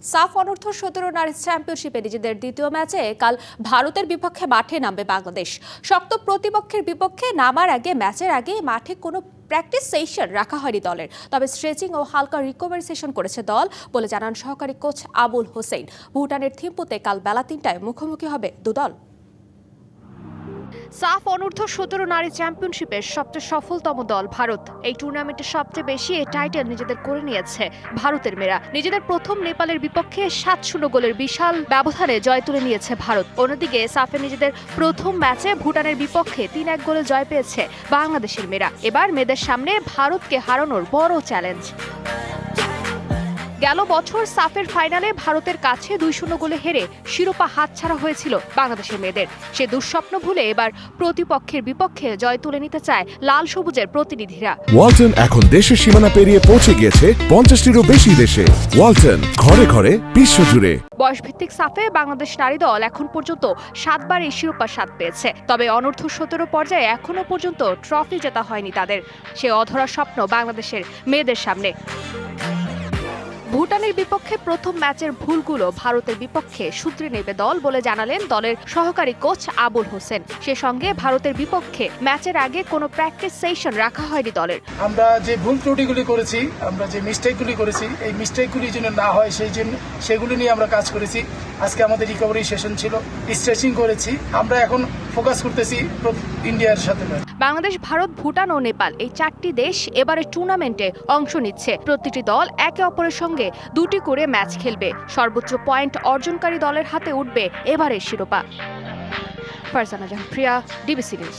সাফ অনর্থ সতেরো নারী চ্যাম্পিয়নশিপে নিজেদের দ্বিতীয় ম্যাচে কাল ভারতের বিপক্ষে মাঠে নামবে বাংলাদেশ। শক্ত প্রতিপক্ষের বিপক্ষে নামার আগে, ম্যাচের আগে মাঠে কোনো প্র্যাকটিস সেশন রাখা হয়নি দলের। তবে স্ট্রেচিং ও হালকা রিকভারি সেশন করেছে দল বলে জানান সহকারী কোচ আবুল হোসেন। ভুটানের থিম্পুতে কাল বেলা তিনটায় মুখোমুখি হবে দুদল সাফ অনূর্ধ্ব সতেরো নারী চ্যাম্পিয়নশিপের সবচেয়ে সফলতম দল ভারত। এই টুর্নামেন্টে সবচেয়ে বেশি এই টাইটেল নিজেদের করে নিয়েছে ভারতের মেয়েরা। নিজেদের প্রথম নেপালের বিপক্ষে সাত শূন্য গোলের বিশাল ব্যবধানে জয় তুলে নিয়েছে ভারত। অন্যদিকে সাফে নিজেদের প্রথম ম্যাচে ভুটানের বিপক্ষে তিন এক গোলে জয় পেয়েছে বাংলাদেশের মেয়েরা। এবার মেয়েদের সামনে ভারতকে হারানোর বড় চ্যালেঞ্জ গেল বছর সাফের ফাইনালে ভারতের কাছে দুই শূন্য গোলে হেরে শিরোপা হাতছাড়া হয়েছিল বাংলাদেশের মেয়েদের। সে দুঃস্বপ্ন ভুলে এবার প্রতিপক্ষের বিপক্ষে জয় তুলে নিতে চায় লাল সবুজের প্রতিনিধিরা। ওয়ালটন এখন দেশের সীমানা পেরিয়ে পৌঁছে গিয়েছে পঞ্চাশটিরও বেশি দেশে। ওয়ালটন ঘরে ঘরে বিশ্বজুড়ে। বয়সভিত্তিক সাফে বাংলাদেশ নারী দল এখন পর্যন্ত সাতবার এই শিরোপা স্বাদ পেয়েছে। তবে অনূর্ধ্ব সতেরো পর্যায়ে এখনও পর্যন্ত ট্রফি জেতা হয়নি তাদের। সে অধরা স্বপ্ন বাংলাদেশের মেয়েদের সামনে। ভুটানের বিপক্ষে প্রথম ম্যাচের ভুলগুলো ভারতের বিপক্ষে সূত্রে নেবে দল বলে জানালেন দলের সহকারী কোচ আবুল হোসেন। সে সঙ্গে ভারতের বিপক্ষে ম্যাচের আগে কোনো প্র্যাকটিস সেশন রাখা হয়নি দলের। আমরা যে ভুল ত্রুটিগুলি করেছি, আমরা যে মিস্টেকগুলি করেছি, এই মিস্টেকগুলি যেন না হয়, সেই জন্য সেগুলি নিয়ে আমরা কাজ করেছি। আজকে আমাদের রিকভারি সেশন ছিল। স্ট্রেচিং করেছি। আমরা এখন ফোকাস করতেছি ইন্ডিয়ার সাথে বাংলাদেশ, ভারত, ভুটান ও নেপাল এই চারটি দেশ এবারে টুর্নামেন্টে অংশ নিচ্ছে। প্রতিটি দল একে অপরের সঙ্গে দুটি করে ম্যাচ খেলবে। সর্বোচ্চ পয়েন্ট অর্জনকারী দলের হাতে উঠবে এবারের শিরোপা। Farzana Jahan Priya DBC news